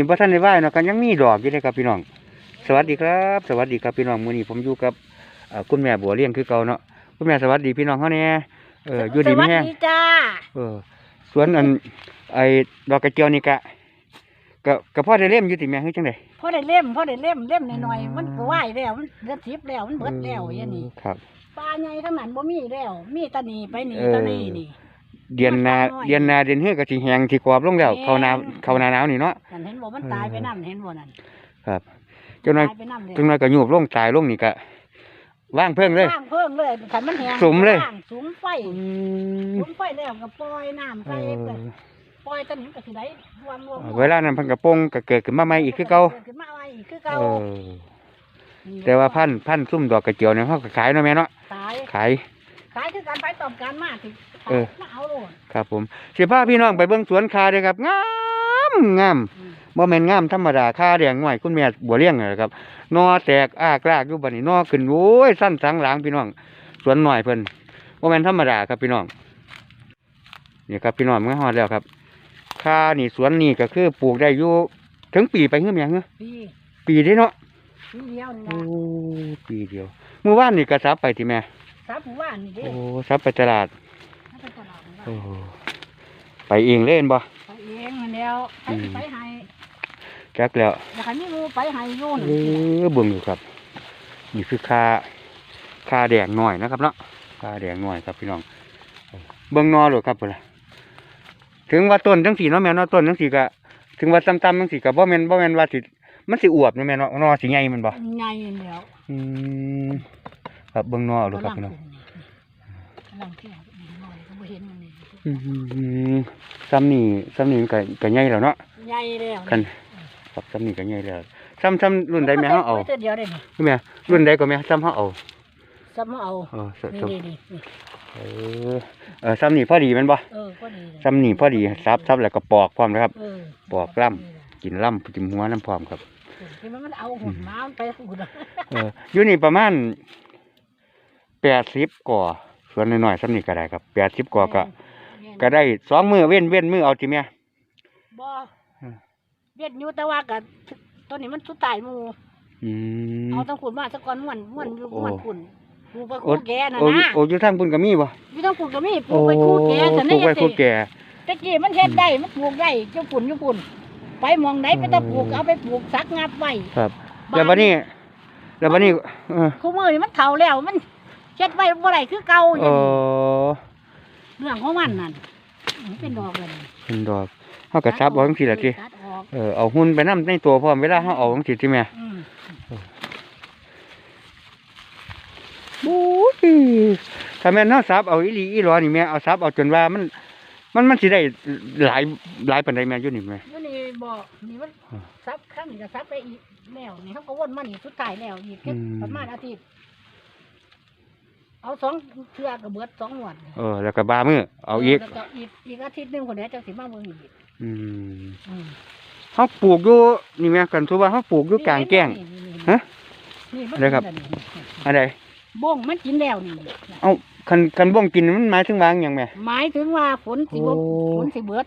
ส้มนี่บ่ทันได้ไหวเนาะกันยังมีดอกอยู่เลยครับพี่น้อง สวัสดีครับ สวัสดีครับพี่น้องมื้อนี้ผมอยู่กับเอ่อคุณแม่บัวเลี้ยงคือเก่าเนาะคุณแม่สวัสดีพี่น้องเฮาแน่เอออยู่ดีสมีวัสแฮงดีจ้าเออสวนอันไอ้ดอกกระเจียวนี่กะก็ก็พอได้เล่มอยู่ติแม่คือจังได๋พอได้เล่มพอได้เล่มเล่มหน่อยๆมันก็ไหวแล้วมันเดือดทิพแล้วมันเบิดแล้วอย่างนี้ครับปลาใหญ่ทั้งนั้นบ่มีแล้ว มีแตะนีไปนี่เออตะนีนี่ เดือนหนามันน้อยเดือนหนาเดือนเฮือก็สิแห้งสิกรอบลงแล้วแห้งเข้าหนาเข้าหน้าหนาวนี่เนาะ นั่นเห็นบ่มันตายไปน้ำเห็นบ่นั่นครับเจ้าน้อย ตายไปน้ำเลยจังน้อยก็ยูบลงตายลงนี่ก็ว่างเพิ่งเลยว่างเพิ่งเลยขันมันแห้งสุมเลยว่างสุมไฟอืมสุมไฟแล้วก็ปล่อยน้ำเอใส่อไปปล่อยตะนีก็สิได้รวมรวมเวลานั้นเพิ่นก็ปงก็เกิดขึ้นมาใหม่อีกคือเก่ากิดขึ้นมาใหม่อีกคือเอเก่าอแต่ว่าพันธุ์พันธุ์ซุ่มดอกกระเจียวเนี่ยเฮาก็ขายเนาะแม่เนาะขายขาย ขายคือการไปตอบการมากสิเออ มาเอาโลดครับผมสิพาพี่น้องไปเบิ่งสวนคาเด้อครับงามงามอืมบ่แม่นงามธรรมดาค่าแดงหน่อยคุณแม่บัวเลี้ยงนั่นแหละครับนอแตกอากรากอยู่บัดนี้นอขึ้นโอ้ยสั้นสังหลังพี่น้อง สวนหน่อยเพิ่นบ่แม่นธรรมดาครับพี่น้องนี่ครับพี่น้องมันฮอดแล้วครับค่านี่สวนนี่ก็คือปลูกได้อยู่ถึงปีไปเฮือแม่งเนอะปีปีเด้เนาะปีเดียวนี่โอ้ละปีเดียวเมื่อวานนี่ก็ซับไปที่แม่สามหมู่บ้านนี่เด้โอ้ซับไปตลาด โอ้ไปเองเล่นบ่ไปเองมันแล้วไปอืมไปให้จักแล้วอยากให้มีหมูไปให้อยุ่นเออเบิ่งอยู่ครับ นี่คือค่าค่าแดงหน่อยนะครับเนาะค่าแดงหน่อยครับพี่น้อง เบิ่งนอหรอครับพุ่นล่ะถึงว่าต้นจังสีเนาะแม่เนาะต้นจังสีก็ถึงว่าต่ำๆจังสีก็บ่แม่นบ่แม่นว่าสิมันสิอวบเนาะแม่เนาะนอสิใหญ่แมันบ่ใหญ่แล้วอืมครับเบิ่งนอเอาดูครับกำลัพี่น้องกำลังเที่ยวนี่หน่อยก็บ่เห็นมันนี่อืม ซ้ำนี่ซ้ำนี่มันก็ก็ใหญ่แล้วเนาะใหญ่แล้วคันครับซ้ำนี่ก็ใหญ่แล้วซ้ำซ้ำรุ่นใดแม่เฮาเอาไปแต่เดียวได้นี่แม่รุ่นใดก็แม่ซ้ำเฮาเอาซ้ำเอาเออสนี่ซ้นี่นี่นี่ำเออเออซ้ำนี่พอดีแม่นบ่เออก็ดีเลยซ้ำนี่พอดีซับซับแล้วก็ปอกพร้อมนะครับเออปอกล่ำกินล่ำกินหัวน้ำพร้อมครับที่มันมันเอาหุ่นม้ามันไปหุ่นเอออยู่นี่ประมาณแปดสิบก่อส่วนน้อยๆซ้ำนี่ก็ได้ครับแปดสิบก่อก็ ก็ได้สองมือเว้นเว้นมือเอาทีแม่บ่อืมเวียดอยู่แต่ว่าก็ตัวนี้มันสุดตายหมู่อืมเอาต้องขุนมาสักก่อนม่วนม่วนอยู่โอ้ม่วนขุนปลูกไปโอ้คู่แกน่ะโอ้นะโอ้อยู่ทางพุ่นก็มีบ่อยู่ต้องขุนก็มีปลูโอ้กไปคู่แกแต่ปนี่ลูกไว้สิคู่แก่ ตะกี้มันเฮ็ดได้มันปลูกได้เจ้าปุ่นอยู่ปุ่นไปหมองไหนไปแตะปลูกเอาไปปลูกสักงับไว้ครับ แล้วบัดนี้แล้วบัดนี้เออคู่มือนี่มันเฒ่าแล้วมันเฮ็ดไว้บ่ได้คือเก่าอเอย่างนี้อ เรื่องของมันนั่นมันเป็นดอกเลยเป็นดอกเฮาก็ซับเอาจังซี่ล่ะติตัดออกเออเอาหุ่นไปนํในตัวพร้อมเวลาเฮาเอาจังซี่ติแม่อืมบู๊ดถ้าแม่นเฮาซับเอาอีหลีอีหลอนี่แม่เอาซับเอาจนว่ามัน มันมันสิได้หลายหลายปานใดแม่อยู่นี่แม่อยู่นี่บอกนี่มันอ่าซับครั้งนี้ก็ซับไปอีกแล้วนี่เขาก็วนมานี่สุดท้ายแล้วอีกแค่อืม ประมาณอาทิตย์ เอาสองเทื่อก็เบิดสองหวดเออ แล้วก็บามือเอาอีกแล้วก็อีกอีกอาทิตย์หนึงคนนี้จะสิมาเบิ่งอีกอืมอืมเฮาปลูกอยู่นี่แม่กันทุว่าเฮาปลูกอยู่กลางแจ้งนี่นี่นี่ฮะนี่มันอะไรครับ กินแล้วนี่อันใดบ้งมันกินแล้วนี่เอ้าคันคันบ่งกินมันหมายถึงวาจั่งหยังแม่ หมายถึงว่าฝนสิบ่โอ้ ฝนสิเบิด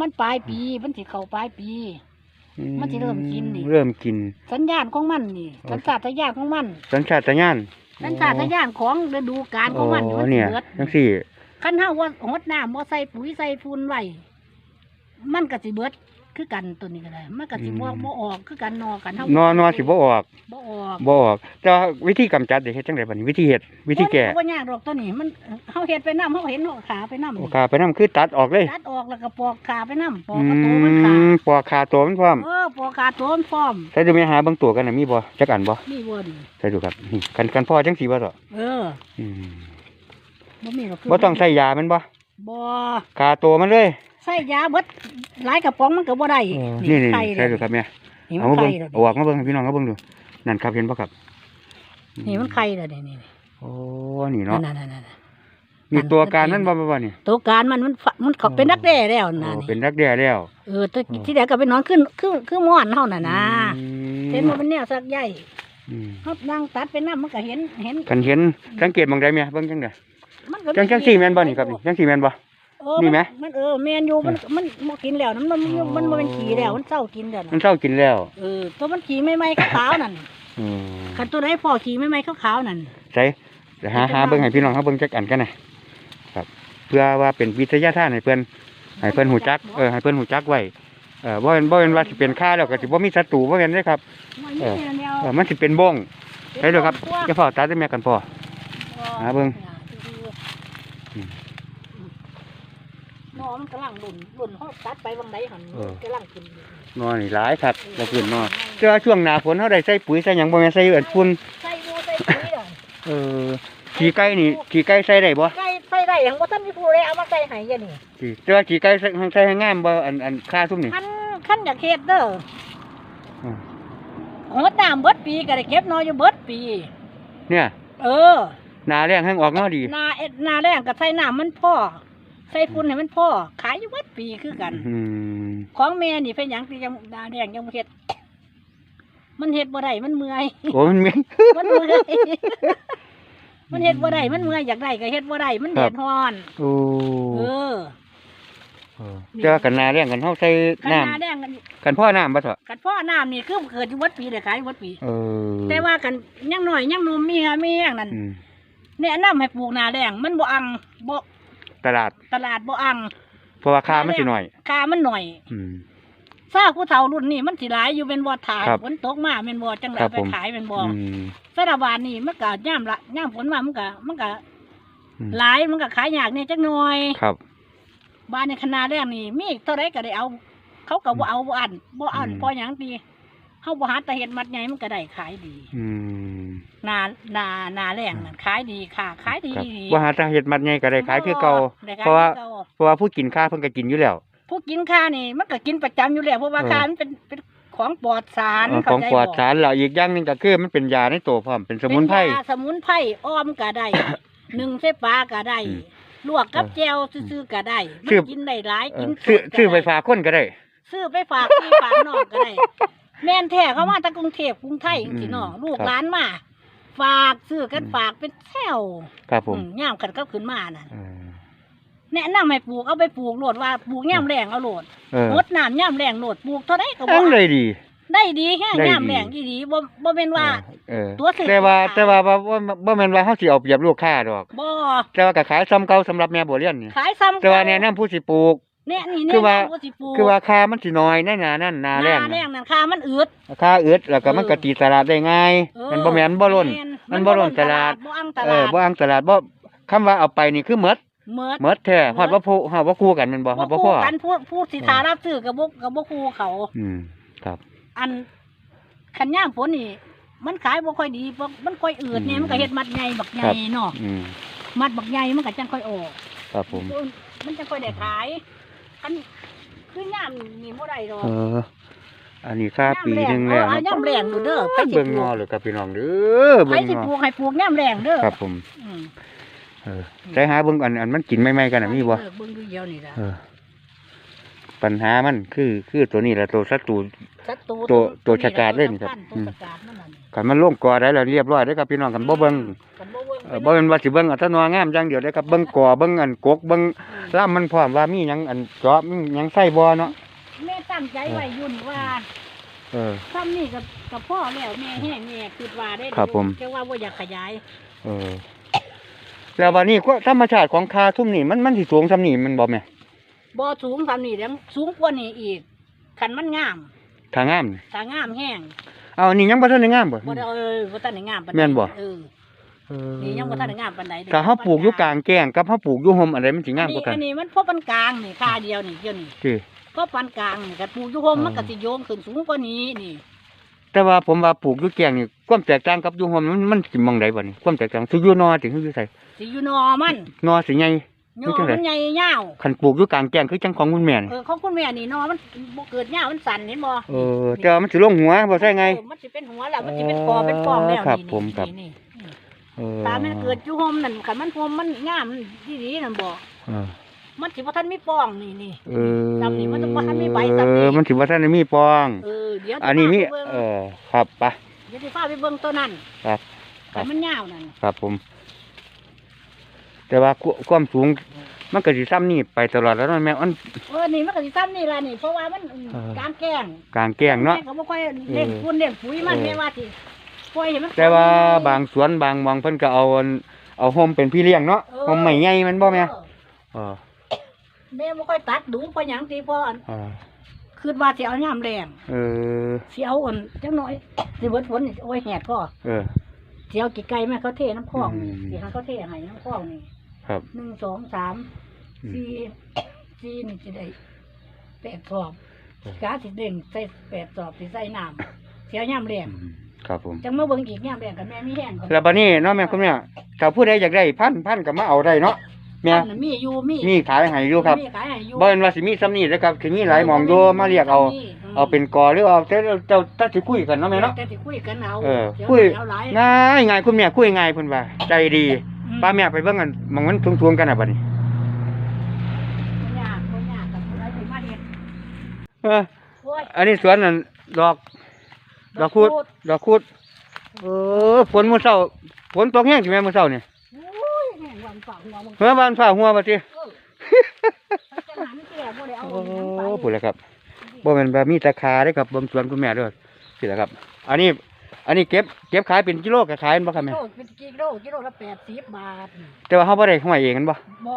มันปลายปีมันสิเข้าปลายปี อืมันสิเริ่มกินนี่ เริ่มกิน สัญญาณของมันนี่โอ้สัญชาตญาณของมัน สัญชาตญาณ สัญชาตญาณของฤดูกาลของมันโอ้มันสิเนี่ยเบิดจังซี่คันเฮาว่าหดน้ำบ่ใส่ปุ๋ยใส่ฝุ่นไว้มันก็สิเบิด คือกันตัวนี้ก็ได้มันก็สิบ่บ่ออกคือกันนอกันเฮานอนอสิบ่ออกบ่ออกบ่ออกแต่ว่าวิธีกำจัดได้เฮ็ดจังไดบัดนี้วิธีเฮ็ดวิธีแก้โอ้ยบ่ยากหรอกตัวนี้มันเฮาเฮ็ดไปน้ำเฮาเห็นหัวขาไปน้ำโอ้นี่ขาไปนํคือตัดออกเลยตัดออกแล้วก็ปอกขาไปน้ำปอกอืกระตูมันขามปอกขาตัวมันพร้อมเออปอกขาตัวมันพร้อมใส่ดูแม่หาเบิ่งตัวกันน่ะมีบ่จักอันบ่นี่วนใส่ดูครับนี่กันกันพ่อจังสีบ่ต่อเอออืมบ่มีหรอกคืบ่ต้องใส่ยาแมันบ่บ่คาตัวมันเลย ใส่ยาเบิดหลายกระป๋องมันก็บ่ได้เออนี่นี่ไข่ใส่ดูครับแม่นี่มัเอานมาไข่เบิ่งแล้วเอาออกมาเบิ่งให้พี่น้องเขาเบิ่งดูนั่นครับเห็นบ่ครับนี่มันไข่แล้วนี่นี่โอ้นี่เนาะนั่นๆๆมีตัวการนั่นบ่บ่บ่นี่ๆตัวการมันมันฝมันเขาเป็นนักแด้แล้วนะโอ้นี่ เป็นรักแด้แล้วเออที่อืมที่แรกก็ไปนอนขึ้นคือคือม่อนเฮาน่ะนะอืมเห็นว่ามันแนวสักใหญ่อืมเฮานั่งตัดไปน้ำมันก็เห็นเห็นคันเห็นสังเกตบางใดแม่เบิ่งจังได๋มันก็จังจังสี่แม่นบ่นี่ครับนี่จังสี่แม่นบ่ เเออนี่ไหม มันเออแมนอยู่มันมันบ่กินแล้วมันมันมันอ๋อมันบ่เป็นขี้แล้วมันเศร้ากินแล้วมัน่ะนเศร้ากินแล้วเออตัวมันขี้ไม่ไหมขาวๆนั่นอืมคันตัวไหนพ่อขี้ไม่ไหมขาวๆนั่น ใช่เดี๋ยวหาหาเบิ่งให้พี่น้องเขาเบิ่งจักอันกันนะครับ เพื่อว่าเป็นวิทยาทานให้เพิ่นให้เพิ่นหูจักเออให้เพิ่นหูจักไว้เออบ่เป็นบ่เป็นว่าสิเป็นค่าแล้วก็สิบ่มีศัตรูบ่แม่นเด้อครับมันมีแนวแนวเออมันสิเป็นบ้งใช่เด้อครับจะพ่อตัดได้แม่กันพ่อหาเบิ่ง อืม นอมันกำลังหลุนหลุนเขาตัดไปบางไดหันเออ กำลังกินอยู่นอนี่หลายครับบ่ขึ้นนอเจ้าช่วงหน้าฝนเฮาได้ใส่ปุ๋ยใส่หยังบ่แม่นใส่เอิ้นฝุ่นใส่ดูใส่ปุ๋ยเลยเออขี้ไก่นี่ขี้ไก่ใส่ได้บ่ใส่ใส่ได้อย่างว่าท่านมีผู้เลยเอามาใส่ให้ยันี่สิแต่ว่าขี้ไก่ใส่ใส่ให้งามบ่อันอันค่าซุ่มนี่คันคันอยากเฮ็ดเด้ออืมโหดน้ำเบิดปีก็ได้เก็บน้อยอยู่เบิดปี เนี่ย เออ หน้าแรงแห้งออกเนาะดี นาเอ็ดนาแรงกับใส่น้ำมันพ่อ ใส่ฝุ่นให้มันพ่อขายอยู่เบิดปีคือกัน อืมของแม่นี่เป็นหยังที่ยังนาแดงยังบ่เฮ็ด มันเฮ็ดบ่ได้มันเมื่อย โอ้มันมีมันเมื่อย มันเฮ็ดบ่ได้มันเมื่อยอยากได้ก็เฮ็ดบ่ได้มันแดดร้อน โอ้เออ เออเจ้ากันหน้าแรงกันเฮาใส่คันน้นาแดงกันำกันพ่อน้ำบ่เถอะกันพ่อน้ำนี่คือเกิดอยู่เบิดปีได้ขายอยู่เบิดปี เออแต่ว่ากันยังน้อยยังหนุ่มมีหามีแห้งนั่นอืมแนะนำให้ปลูกนาแดงมันบ่อังบ่ ตลาด ตลาดบ่อังเพราะว่าค่ามันสิหน่อย ค่ามันหน่อยอืมซาผู้เฒ่ารุ่นนี้มันสิหลายอยู่เป็นบ่ถ่ายครับฝนตกมาเป็นบ่จังไดครับไปผม ขายเป็นบ่อืม สารบานนี่มันก็ย่ามละย่ามฝนมามันก็มันก็อืม หลายมันก็ขายยากเนี่ยจักหน่อย ครับ บ้านในคณะแรกนี่มีเท่าไรก็ได้เอา เขาก็บ่เอาบ่อันบ่อันอืม พอหยังดีเฮาบ่หาแตะเฮ็ดมัดใหญ่มันก็ได้ขายดี อืม นานานาแรงนั่นขายดีค่ะขายดีครับดีว่าหาทางเฮ็ดมัดใหญ่ก็ได้ขายคือเก่าได้ขยเพราะว่าคือก่เพราะว่าผู้กินค่าเพิ่นก็กินอยู่แล้ว ผู้กินข้านี่มันก็กินประจำอยู่แล้วเพราะว่าเออ ข้ามันเป็นเป็นของปลอดสารเออขเข้าองใจปลอดบ่สารแล้วอีกอย่างหนึงก็คือมันเป็นยาในตัวพร้อมเป็นสมุนไพร เป็ยาสมุนไพรอ้อมก็ได้ หนึ่งเส้ปลาก็ได้อืมลวกกับเออแจ่วซื่อๆก็ได้มัซื้อนกินได้หลายเอกิอนซื้อสดก็ซื้อไปด้ฝากคนก็ได้ ซื้อไปฝากพี่ฝากน้องก็ได้ แม่นแท้เขามาจากกรุงเทพกรุงไทยอืมสิน้องลูกครับหลานมา ฝากซื้อกันอืมฝากเป็นแถวครับผมอืมย่ามกันก็ขึ้นมาน่ะเออแนะนำให้ปลูกเอาไปปลูกโหลดว่าปลูกย่ามแรงเอาโหลดเอองดน้ำย่ามแรงโหลดปลูกเท่าไรก็บ่ทั้งเลยดี ได้ดีแค่ได้ดีย่ามแรงดีดีบ่บ่เป็นว่าเออตัวสิแต่ว่าตัวขายแต่ว่าบ่บ่บ่แม่นว่าเฮาสิเอาเปรียบลูกค้าดอกบ่แต่ว่าก็ขายซ้ำเก่าสำหรับแม่บัวเรียนนี่ขายซ้ำแต่ว่าแนะนำผู้สิปลูก เนี่ยนี่คือว่าแนะนำสิปลูกคือว่าค่ามันสิน้อยในหน้านั้นหน้าแรงหน้แรน่ะงนั่นค่ามันอืด ค่าอึดแล้วก็มันเออก็ตีตลาดได้ง่ายเออ มันบ่แม่นบ่ล้นแมันบ่ล้นตลาด บ่อังตเอลาอดบ่อังตลาดบ่คำว่าเอาไปนี่คือหมดเมิด หมดแท้ฮอดบ่พูฮอดบ่คู่กันแม่นบ่ฮอดบ่พอกันพูดพูดสิทารับซื้อกับบ่กับบ่คูเขา อืมครับ อันขันย่ามฝนนี่ มันขายบ่ค่อยดีเพราะมันค่อยอืดเนี่ยอืมมันก็เฮ็ดมัดใหญ่บักใหครัญ่บเนาะอืมมัดบักใหญ่มันก็จังค่อยออกครับผม มันจังค่อยได้ขาย อันคือย่ามนี่บ่ได้ดอกเออ อันนี้ค่าปีหนึงแล้วเอาย่ำแรงดูเด้อไปสิเบิ่งปลูงกอเลยครับพี่น้องเด้อไปเบิ่งสิงอปลูกให้ปลูกย่ำแรงเด้อครับผมอืมเออใช้หาเบิ่งอันอันมันกินใหม่ๆกันน่ะมีบ่เออเบิ่งดูเดียวนี่ล่ะเออ ปัญหามันคือคือตัวนี้แหละตัวศัตรู ศัตรูตัวตัวฉกาจเล่นครับ ตัวฉกาจมันนั่น กันมันลงกอได้แล้วเรียบร้อยเด้อครับพี่น้องกันบ่เบิ่งกันบ่เบิ่งเออบ่แม่นว่าสิเบิ่งเอาแต่หนวงามอย่างเดียวเด้อครับเบิ่งกอเบิ่งอันกกเบิ่งล่ามมันพร้อมว่ามีหยังอันเจาะมีหยังใส่บ่เนาะแม่ตั้งใจไว้อยู่นี่ว่าเออซ้ำนี่กับกับพ่อแล้วแม่แห้งแม่คิดว่าได้ครับผมแค่ว่าบ่อยากขยาย เออ แล้วบัดนี้ก็ธรรมชาติของคาทุ่มนี่มันมันสิสูงซำนี่มันบ่แม่บ่สูงซ้ำนี่แล้วสูงกว่านี้อีกคันมันงามถ้างามนี่ถ้างามแห้ง เอานี่ยังบ่ทันได้งามบ่ บ่ได้เออบ่ทันได้งามปานใดแม่นบ่เออเออนี่ยังบ่ทันได้งามปานใดถ้าเฮาปลูกอยู่กลางแจ้งกับเฮาปลูกอยู่ห่มอันใดมันสิงามกว่ากันอันนี้มันพอปานกลางนี่ค่าเดียวนี่เดียวนี่คือ พอปานกลางนี่ก็ปลูกอยู่ห่มอ๋อ มันก็สิโยงขึ้นสูงกว่านี้นี่แต่ว่าผมว่าปลูกอยู่แจ้งนี่ความแตกต่างกับอยู่ห่มมันมันสิมองใดบ่นี่ความแตกต่างสิอยู่นอถึงคือไสสิอยู่นอมันนอสิใหญ่ ยคืออจังได๋มันใหญ่ยาวคันปลูกอยู่กลางแจ้งคือจังของคุณแม่นี่เออของคุณแม่นี่นอมันบ่เกิดยาวมันสั่นเห็นบ่เออแต่ว่ามันสิลงหัวบ่ใช่ไง เออมันสิเป็นหัวแล้วมันสิเป็นคอเป็นฟองแล้วครับนี่ผมครับ นี่นี่เออตามันเกิดอยู่ห่มนั่นคันมันห่มมันงามดีๆนั่นบ่เออมันสิบ่ทันมีฟองนี่นี่เออซ้ำนี่มันต้องบ่ทันมีใบซ้ำนี่เออมันสิบ่ทันได้มีปอง เออเดี๋ยวอันนี้มีสิพาไปเบิ่งเออครับไปเดี๋ยวสิพาไปเบิ่งตัวนั้นครับครัคับนมันยาวนั่น ครับผม แแต่ว่าควความสูงมันก็สิซ้ำนี่ไปตลอดแล้วเนาะแม่อัน เออนี่มันก็สิซ้ำนี่ล่ะนี่เพราะว่ามันเออการแกล้งกลางแกล้งเนาะ แม่ก็บ่ค่อยเล่นฝุ่นเล่นปุ๋ยมันเออ แม่ว่าสิปล่อยให้มันแต่ว่าบางสวนบางหมองเพิ่นก็เอาอันเอาโฮมเป็นพี่เลี้ยงเนาะเออโฮมใหม่ใหญ่แมันบ่แม่เออเออแม่บ่ค่อยตัดดูเพราะหยังติเพราะอันเออคิดว่าสิเอายามแรงเออสิเอาอันจังน้อยสิเบิดฝนนี่โอ้ยแหดก็เออสิเอากี่ไก่แม่เขาเทน้ำคลองนี่อืม สิหาเขาเทให้น้ำคลองนี่ ครับ หนึ่งสองสามอืม สี่สี่นี่สิได้แปดสอบกาสิเด่งใส่แปดสอบสิใส่น้ำเสียยามแรงอืมครับผม จังมาเบิ่งอีกยามแรงกันแม่มีแห้งก่อนแล้วบัดนี้เนาะแม่คุณแม่ถ้าผู้ใดอยากได้พันพันก็มาเอาได้เนาะแม่อันนั้นมีอยู่มีมีขายให้อยู่ครับมีขายให้อยู่บ่เห็นว่าสิมีซ้ำนี่นะครับคือมีหลายหมองอยู่มาเรียกเอาเอาเป็นกอหรือเอาแต่เจ้าถ้าสิคุยกันเนาะแม่เนาะ แต่สิคุยกันเอาเออดี๋วคุยเอาหลาย ง่ายง่ายคุณแม่คุยง่ายเพิ่นว่าใจดีอืม ป้าแม่ไปเบิ่งกันหมองมันทวงๆกันน่ะบัดนี้บ่ยากบ่ยากกับผู้ใดสิมาเฮ็ดเออโอ้ยอันนี้สวนนั่นดอก ดอกคูด ดอกคูด เออฝนมื้อเช้าฝนตกแห้งใช่ไหมมื้อเช้านี่โอ้ยแม่งวันฝากหัวมึงเฮือบ้านฟ้าหัวบัดนี้เออจังหันแก่บ่ได้เอาโอ้หยังไปพูดแล้วครับบ่แม่นแบบมีตาคาเด้อครับเบิ่งสวนคุณแม่เด้อสิล่ะครับ อันนี้ อันนี้เก็บเก็บขายเป็นกิโลก็ขายแม่นบ่ครับแม่กิโลเป็นกิโลกิโลละแปดสิบบาทแต่ว่าเฮาบ่ได้ห้อยเองกันบ่บ่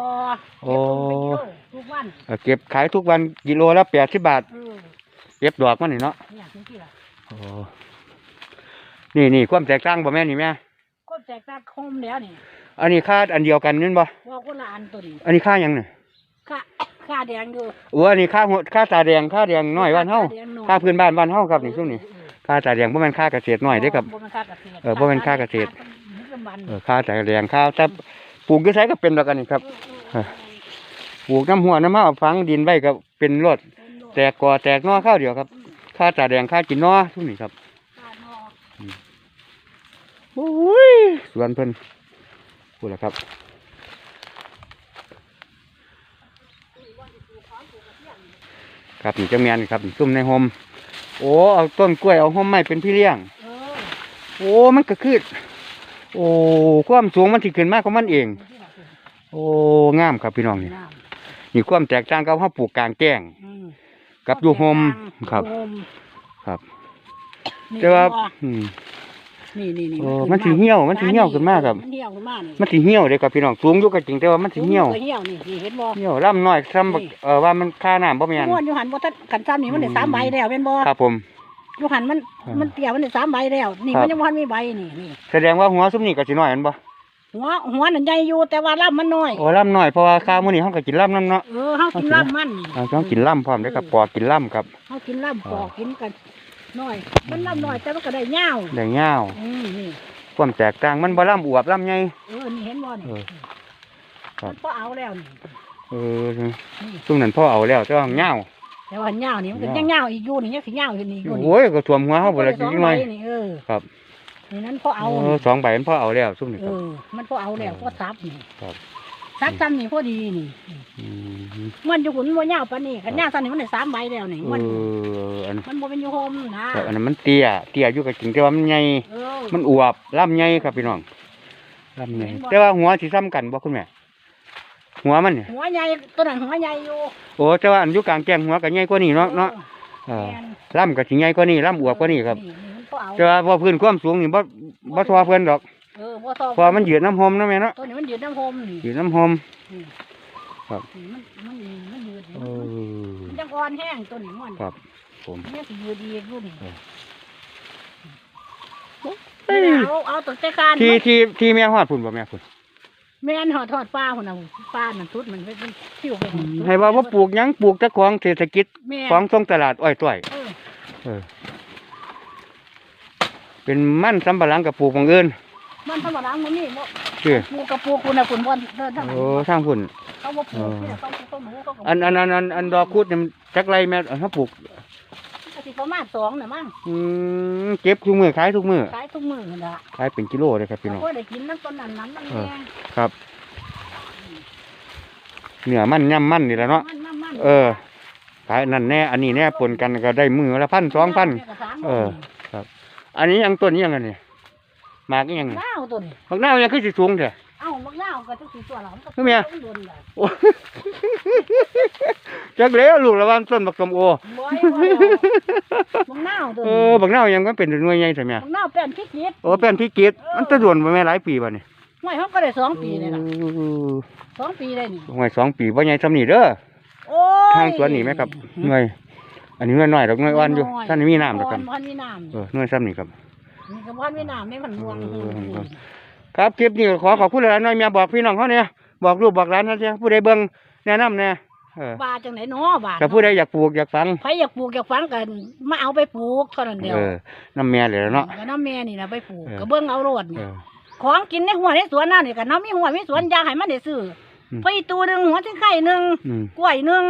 โอ้เก็บส่งเป็นกิโลทุกวันเออเก็บขายทุกวันกิโลละ80บาทเออเก็บดอกมันนี่เนาะเนี่ยถึงที่ละโอ้นี่นี่ความแตกต่างบ่แม่นนี่แม่ก็แจกตาคมแล้วนี่อันนี้ค่าอันเดียวกันนั่นบ่ว่าคนละอันตัวนี้อันนี้ค่าหยังนี่ค่าค่าแดงอยู่โอ้อันนี้ค่าหัวค่าตาแดงค่าแดงน้อยบ้านเฮาแดงน้อยค่าพื้นบ้านบ้านเฮาครับนี่ช่วงนี้ เออค่าตาแดงบ่แม่นค่าเกษตรน้อยเด้อครับ บ่แม่นค่าเกษตรเออบ่แม่นค่าเกษตรค่าน้ำมันเออค่าตาแดงค่าแต่ปลูกอยู่ไสก็เป็นดอกอันนี้ครับเออปลูกน้ำหัวน้ำมะเอาฝังดินไว้ก็เป็นรดเออแตกกอแตกหนอข้าวเดียวครับ ค่าตาแดงค่ากินหนอทุกนี้ครับค่านอกโอ้ยสวนเพิ่นพูดแล้วครับครับนี่เจ้าแมนครับนี่ซุ่มในโฮม โอ้เอาต้นกล้วยเอาโฮมไม้เป็นพี่เลี้ยง เออโอ้มันก็คือโอ้ความสูงมันสิขึ้นมากของมันเอง ที่ละคือโอ้งามครับพี่น้องนี่น้นี่ความแตกต่างกับเฮาปลูกกลางแจ้งำอืมกับอยู่โฮมครับ โฮมครับนี่แต่ว่าเห็นบ่อืม นี่นี่นี่โอ้มันสิเหี่ยวมันสิเหี่ยวขึ้นมาครับมันเหี่ยวขึ้นมานี่มันสิเหี่ยวเด้ครับพี่น้องสูงอยู่ก็จริงแต่ว่ามันสิเหี่ยวมันเหี่ยวนี่นี่เห็นบ่เหี่ยวล่ำน้อยซ้ำบักนี่เออว่ามันค่าน้ำบ่แม่นม้วนอยู่หันบ่ทันกันซ้ำนี่มันได้อืมสามใบแล้วเป็นบ่ครับผมอยู่หันมันอ่ามัมันเตี้ยมันได้สามใบแล้ว นี่ครับมันยังบ่ทันมีใบนี่นี่แสดงว่าหัวซุมนี้ก็สิน้อยอันบ่หัวหัวนั่นใหญ่อยู่แต่ว่าลำมันน้อยโอ้ล่ำน้อยเพราะว่าข้าวมื้อนี้เฮาก็กินล่ำน้ำเนาะเออเฮากินลำมันนี่เราต้องกินล่ำพร้อมเด้อครับปอกกินล่ำครับเฮากินลำปอกอ่ากินกัน น้อย มันลำน้อยแต่มันก็ได้ยาวได้ยาวอืมนี่ความแตกต่างมันบ่ล่ำอวบล่ำใหญ่เออนี่เห็นบ่นี่เออครับมันพอเอาแล้วนี่เออนี่ซุมนั้นพ่อเอาแล้วแต่ว่าเงาวแต่ว่ายาวนี่มันก็ยาวยังยาวอีกอยู่นี่ยังสิยาวอยู่นี่อยู่นี่โอ้ยก็ท่วมหัวเฮาบ่ละสจัองงใบหน่อยนี่เออครับนี่นั้นพอเอาเอนี่อสองใบมันพ่อเอาแล้วซุมนี้เอครับอมันพอเอาแล้วเออพอซับนี่ครับ ซับซ้ำนี่พอดีนี่อืมมันอยู่หุ่นมันยาวปานนี้ขันยาวซ้ำนี่มันได้สามใบแล้วนี่เอมันออันมันบ่เป็นอยู่โฮมนะแต่อันนั้นมันเตี้ย เตี้ยอยู่ก็จริงแต่ว่ามันใหญ่เออมันอวบล่ำใหญ่ครับพี่น้องล่ำใหญ่เห็นบ่แต่ว่าหัวสิซ้ำกันบ่คุณแม่หัวมันเนี่ยหัวใหญ่ตัวนั้นหัวใหญ่อยู่โอ้แต่ว่าอันอยู่กลางแจ้งหัวก็ใหญ่กว่านี้เนาะเนาะเออแม่นล่ำก็สิใหญ่กว่านี้ล่ำอวบกว่านี้ครับ นี่มันพอเอาแต่ว่าพอพื้นความสูงนี่บ่บ่ทอเพิ่นดอก เออบ่ทอเพอมันยืดน้ำหอมเนาะแม่เนาะตัวนี้มันยืดน้ำโฮมนี่ยืดน้ำหอม นี่ครับ นี่มันมันมันยืดนี่เอมันอมันจังอ่อนแห้งตัวนี้มันครับผมเนี่ยสิยืดดีรุ่นนี่เอ้ยเอาเอาตัวแต่คานที่ที่ที่แม่ฮอดพุ่นบ่แม่พุ่นแม่นหอดทอดปลาคนน่ะปลานั่นทุดมันเป็นคิวไปหมดให้ว่าบ่ปลูกหยังปลูกแต่ของเศรษฐกิจแม่ของส่งตลาดอ้อยต้อยเออเออเป็นมันสำปะหลังกับปลูกของอื่น มันธรรมดามันนี่บ่ชื่อปลูกกับปลูกคุณน่ะคุณบ่เดินทางโอ้ทางพุ่นเขาบ่ปลูกเนี่ยเขาเขาหนูเขาก็อันอันอันอันอันดอกคุดเนี่ยมันจักไรแม่เฮาปลูกก็สิประมาณสองน่ะมั้งอืมเก็บทุกมื้อขายทุกมื้อขายทุกมื้อนั่นล่ะขายเป็นกิโลเลยครับพี่น้องก็ได้กินน้ำต้นนั้นนั้นมันเออแน่ครับเนื้อมันย่ำมันนี่แหละเนาะมันมันมันเออขายนั่นแน่อันนี้แน่ปนกันก็ได้มือละพันสองพันเอออันนี้ยังต้นนี้ยังไงเนี่ย หมากอีหยังนี่มะนาวตัวนี้หมากนาวยังคือสิสูงเถอะ เอ้ามะนาวาวก็จังสิตัวเรามันก็คือแม่ต้องโดนแหละโอ้ จักแล้วลูกระวังต้นบักสมโอ บ่อยบ่อยบังนาวตัวเอนี้อบักนาวยังมันเป็นหน่วยใหญ่ใช่ไหมบังนาวเป็นพริกนิดโอ้เป็นพี่กิตมันจะด่วนบ่แม่หลายปีบ่นี่ห้วยเขาก็ได้สองปีเลยล่ะโอ้สองปีเลยนี่ห่วยสองปีบ่ใหญ่ส่ำนี่เด้อโอ้ย ทางสวนนี่ไหมครับหน่วยอันนี้หน่วยน้อยดอกหน่วยอ่อนอยู่ท่านนี่มีน้ำดอกครับพันมีน้ำเออหน่วยซ้ำนี่ครับ มีกระพันมีน้ำไม่มันม่วงเออครับคลิปนี้ก็ขอขอบคุณหลายๆหน่อยเมียบอกพี่น้องเขาเนี่ยบอกลูกบอกหลานเขาเสียผู้ใดเบิ่งแนะนำแน่เออว่าจังไหนเนาะว่ากับผู้ใดอยากปลูกอยากฝังใครอยากปลูกอยากฝังกันมาเอาไปปลูกเท่านั้นเดียวเออน้ำแม่เลยเนาะก็น้ำแม่นี่นะไปปลูกเออก็เบิ่งเอาโรดเอนี่อของกินในหัวในสวนนั่นนี่ก็น้ำมีหัวมีสวนอยากให้มันได้ซื้ออมไปตูหนึ่งหัวที่ไข่หนึ่งอืมกล้วยหนึ่ง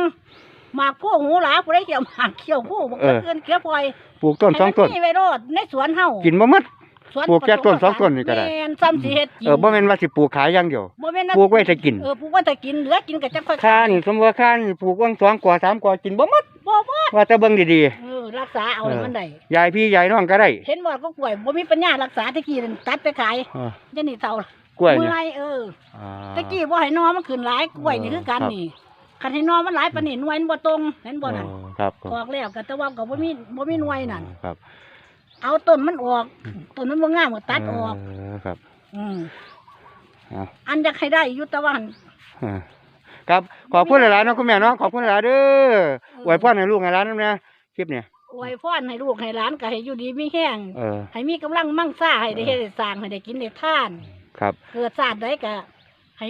หมากพวกหูหลาผู้ใดเกี่ยวหมากเกี่ยวผู้บ่เออเกินเกี่ยวปล่อย ปลูกต้นสองต้นให้มัมีไว้โรดในสวนเฮากินบ่หมด สวนปลูกแค่ต้นสองต้นนี่ก็ได้ แม่นซ้ำสิเฮ็ดกินเออบ่แม่นว่าสิปลูกขายอย่างเดียวบ่แม่นว่าปลูกไว้แต่กินเออปลูกไว้แต่กินเหลือกินก็จังค่อยค่านี่สมมติว่าค่านี่ปลูกว่างสองกว่าสามกว่ากินบ่หมดบ่บ่ว่าแต่เบิ่งดีเออรักษาเอาให้มันได้ๆยายพี่ยายน้องก็ได้เห็นบ่ก็กล้วยบ่มีปัญญารักษาตะกี้นั่นตัดไปขายเออจะนี่เท่ากล้วยเมื่เนี่ยอยเอออ่าตะกี้บ่ให้นอมันขึ้นหลายกล้วยนี่คือกันครับนี่ คันให้นอมันหลายปานนี้หน่วยมันบ่ตรงเห็นบ่นั่นอ๋อครับครับออกแล้วก็แต่ว่าก็บ่มีบ่มีหน่วยนั่นครับเอาต้นมันออกต้นมันบ่งามก็ตัดออก เครับ อืมเอา อันอยากให้ได้อยู่แต่ว่าหั่น อ่าครับขอบคุณหลายๆเนาะคุณแม่เนาะขอบคุณหลายๆเด้ออวยพรให้ลูกให้หลานนำนะคลิปเนี่ยอวยพรให้ลูกให้หลานก็ให้อยู่ดีมีแห้งเออ ให้มีกำลังมั่งซ่าให้ได้เฮ็ดได้สร้างให้ได้กินได้ทาน ครับ เกิดชาติใดก็ให้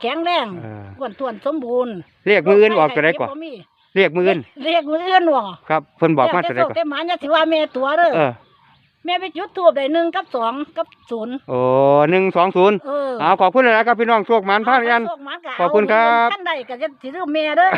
แข็งแรงเออ อ้วนท้วนสมบูรณ์เรียกมืออื่นออกตัวใดก่อนโรคภัยไข้เจ็บบ่มีเรียกมืออื่นเรียกมืออื่นบ่ครับเพิ่นบอกมาตัวใดแต่โชก่คอนแต่หมาอย่าถือว่าแม่ตัวเด้อเออแม่ไปจุดทูบได้หนึ่งกับสองกับศูนย์โอ้หนึ่งสองศูนย์เออเอาขอบคุณหลายๆครับพี่น้องโชคหมันพายัน โชคหมานก็ขอบคุณครับเาเงินขั้นใดก็จะถือแม่เด้อ